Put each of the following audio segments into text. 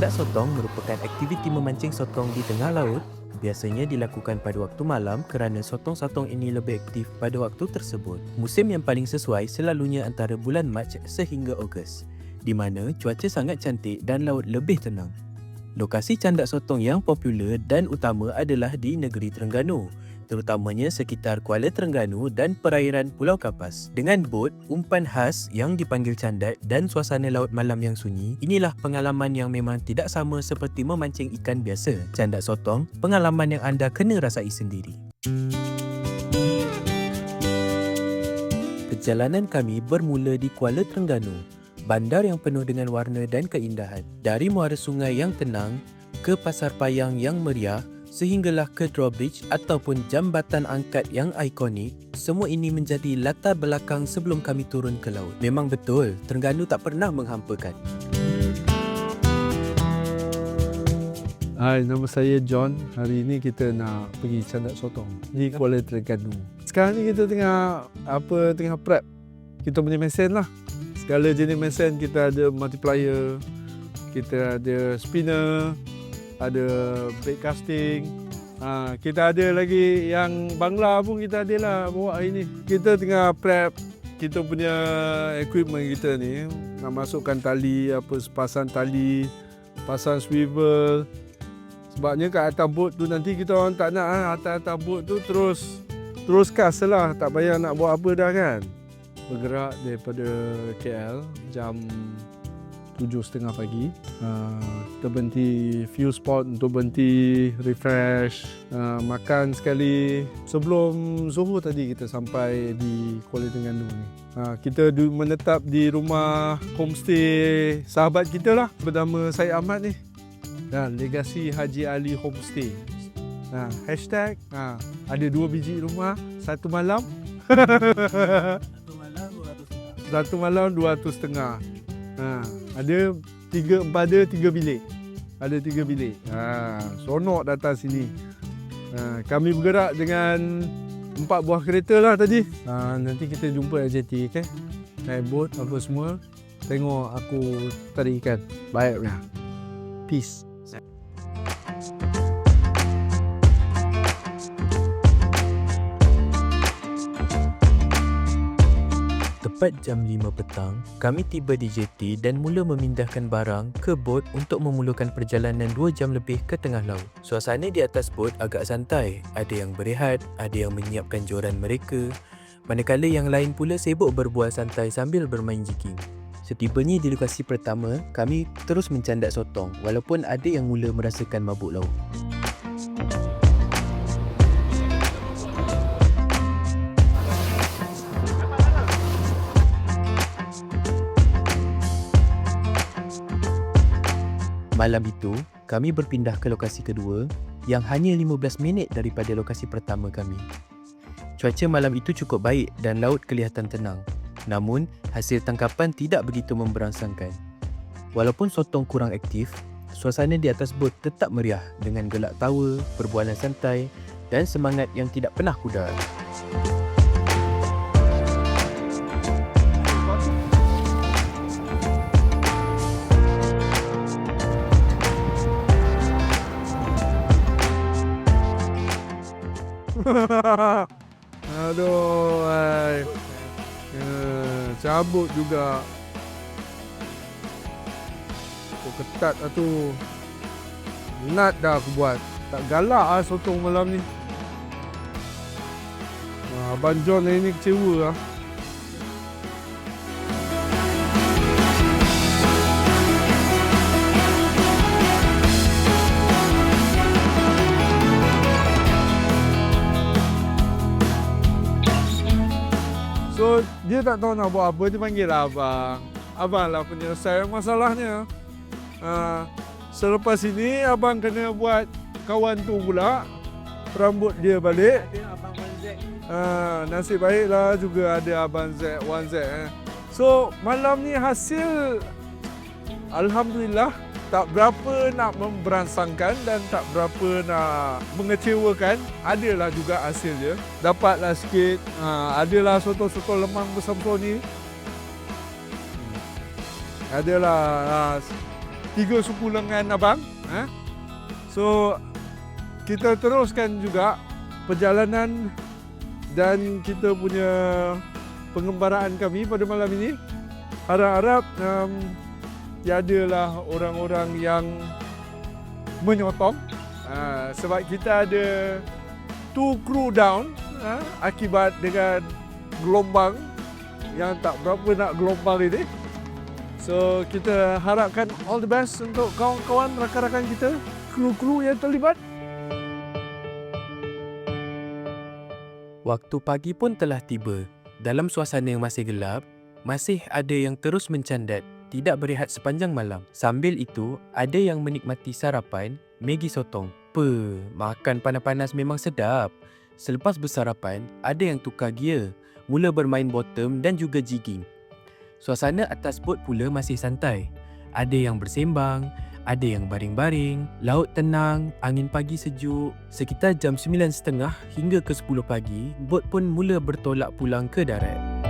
Candak sotong merupakan aktiviti memancing sotong di tengah laut biasanya dilakukan pada waktu malam kerana sotong-sotong ini lebih aktif pada waktu tersebut. Musim yang paling sesuai selalunya antara bulan Mac sehingga Ogos, di mana cuaca sangat cantik dan laut lebih tenang. Lokasi candak sotong yang popular dan utama adalah di negeri Terengganu, terutamanya sekitar Kuala Terengganu dan perairan Pulau Kapas. Dengan bot, umpan khas yang dipanggil candat dan suasana laut malam yang sunyi, inilah pengalaman yang memang tidak sama seperti memancing ikan biasa. Candat sotong, pengalaman yang anda kena rasai sendiri. Perjalanan kami bermula di Kuala Terengganu, bandar yang penuh dengan warna dan keindahan. Dari muara sungai yang tenang ke pasar payang yang meriah, sehinggalah ke drawbridge ataupun jambatan angkat yang ikonik, semua ini menjadi latar belakang sebelum kami turun ke laut. Memang betul, Terengganu tak pernah menghampakan. Hai, nama saya John. Hari ini kita nak pergi candak sotong di Kuala Terengganu. Sekarang ni kita tengah apa tengah prep kita punya mesin lah. Segala jenis mesin kita ada multiplier, kita ada spinner, ada bait casting. Ha, kita ada lagi yang bangla pun kita ada lah bawa hari ni. Kita tengah prep kita punya equipment kita ni nak masukkan tali apa sepasang tali pasang swivel sebabnya kat atas boat tu nanti kita orang tak nak ah atas-atas boat tu terus terus kas lah tak payah nak buat apa dah kan bergerak daripada KL jam 7.30 pagi. Uh, kita berhenti fuel spot untuk berhenti refresh uh, makan sekali. Sebelum Zuhur tadi kita sampai di Kuala Terengganu ni. Uh, kita menetap di rumah homestay sahabat kita lah bernama Syed Ahmad ni. Dan Legasi Haji Ali Homestay. Ha, hashtag ha, ada dua biji rumah satu malam. Satu malam dua ratus setengah. Ha, ada tiga pada tiga bilik. Ada tiga bilik. Ha, sonok datang sini. Ha, kami bergerak dengan empat buah kereta lah tadi. Ha, nanti kita jumpa LJT okay? naik bot apa semua. Tengok aku tarik ikan. Baiknya peace Tepat jam 5 petang, kami tiba di JT dan mula memindahkan barang ke bot untuk memulakan perjalanan 2 jam lebih ke tengah laut. Suasana di atas bot agak santai. Ada yang berehat, ada yang menyiapkan joran mereka. Manakala yang lain pula sibuk berbual santai sambil bermain jiking. Setibanya di lokasi pertama, kami terus mencandak sotong walaupun ada yang mula merasakan mabuk laut. Malam itu, kami berpindah ke lokasi kedua yang hanya 15 minit daripada lokasi pertama kami. Cuaca malam itu cukup baik dan laut kelihatan tenang. Namun, hasil tangkapan tidak begitu memberangsangkan. Walaupun sotong kurang aktif, suasana di atas bot tetap meriah dengan gelak tawa, perbualan santai dan semangat yang tidak pernah pudar. Aduh, ay. Ya, cabut juga. Kau ketat lah tu. Nat dah aku buat. Tak galak lah sotong malam ni. Ah, Abang John hari ni kecewa lah. Dia tak tahu nak buat apa Dia panggil lah abang. Abang lah penyelesaian masalahnya. Uh, Selepas ini abang kena buat Kawan tu pula. Rambut dia balik. Uh, Nasib baiklah juga ada abang Z 1Z eh. So malam ni hasil Alhamdulillah tak berapa nak memberangsangkan dan tak berapa nak mengecewakan adalah juga hasil dia dapatlah sikit ha, adalah sotong-sotong lemang besar-besar ni adalah ha, tiga suku lengan abang. Ha? So kita teruskan juga perjalanan dan kita punya pengembaraan kami pada malam ini. Harap-harap um, tiadalah orang-orang yang menyotong uh, sebab kita ada two crew down uh, akibat dengan gelombang yang tak berapa nak gelombang ini. So kita harapkan all the best untuk kawan-kawan rakan-rakan kita, kru-kru yang terlibat. Waktu pagi pun telah tiba. Dalam suasana yang masih gelap, masih ada yang terus mencandat, tidak berehat sepanjang malam. Sambil itu, ada yang menikmati sarapan, Maggi sotong. Pe, makan panas-panas memang sedap. Selepas bersarapan, ada yang tukar gear, mula bermain bottom dan juga jigging. Suasana atas bot pula masih santai. Ada yang bersembang, ada yang baring-baring, laut tenang, angin pagi sejuk. Sekitar jam 9.30 hingga ke 10 pagi, bot pun mula bertolak pulang ke darat.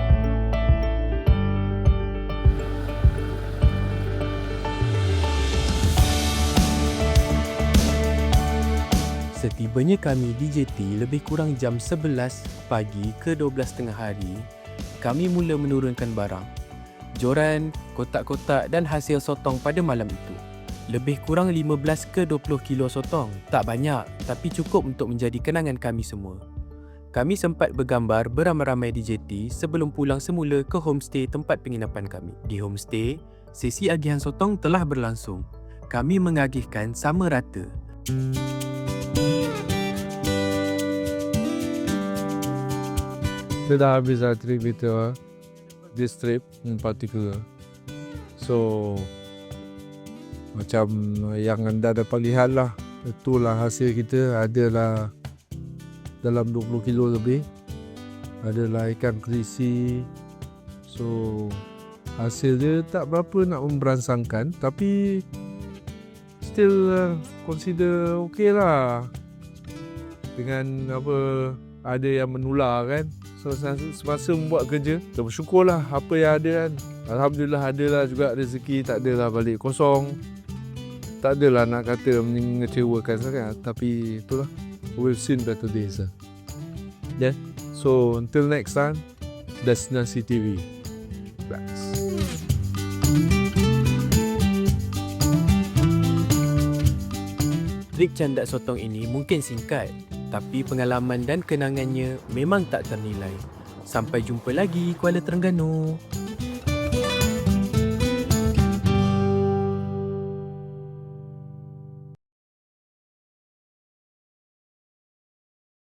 Setibanya kami di JT lebih kurang jam 11 pagi ke 12 tengah hari, kami mula menurunkan barang. Joran, kotak-kotak dan hasil sotong pada malam itu. Lebih kurang 15 ke 20 kilo sotong. Tak banyak, tapi cukup untuk menjadi kenangan kami semua. Kami sempat bergambar beramai-ramai di JT sebelum pulang semula ke homestay tempat penginapan kami. Di homestay, sesi agihan sotong telah berlangsung. Kami mengagihkan sama rata. Habis lah trip kita This trip in particular. So Macam yang anda dapat lihat lah Itulah hasil kita. Adalah Dalam 20 kilo lebih. Adalah ikan kerisi So Hasil dia tak berapa nak memberansangkan Tapi Still uh, Consider okay lah. Dengan apa Ada yang menular kan semasa membuat kerja Kita bersyukurlah apa yang ada kan. Alhamdulillah adalah juga rezeki Tak adalah balik kosong. Tak adalah nak kata mengecewakan sangat Tapi itulah. We've seen better days lah. Yeah? So until next time Destinasi TV Thanks Trik candak sotong ini mungkin singkat, tapi pengalaman dan kenangannya memang tak ternilai. Sampai jumpa lagi Kuala Terengganu.